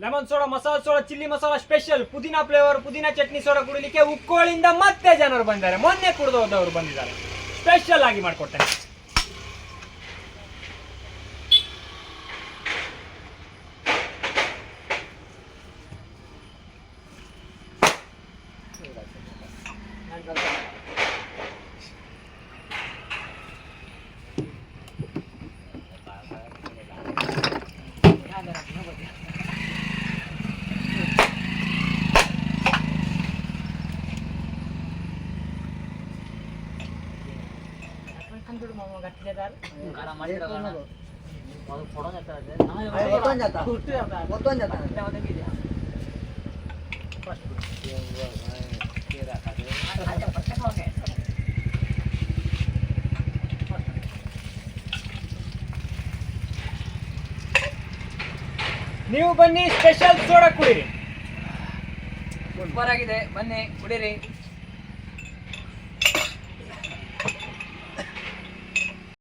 Lemon soda, masala soda, chilli masala special ಪುದೀನ flavour ಪುದೀನ chutney soda ಕುಡಿಲಿಕ್ಕೆ ಉಕ್ಕೋಳಿಂದ ಮತ್ತೆ ಜನರು ಬಂದಿದ್ದಾರೆ. ಮೊನ್ನೆ ಕುಡಿದು ಹೋದವರು ಬಂದಿದ್ದಾರೆ. ಸ್ಪೆಷಲ್ ಆಗಿ ಮಾಡ್ಕೊಡ್ತೇನೆ. ನೀವು ಬನ್ನಿ ಸ್ಪೆಷಲ್ ಸೋಡಾ ಕುಡಿರಿ. ಸೂಪರ್ ಆಗಿದೆ. ಬನ್ನಿ ಕುಡಿರಿ.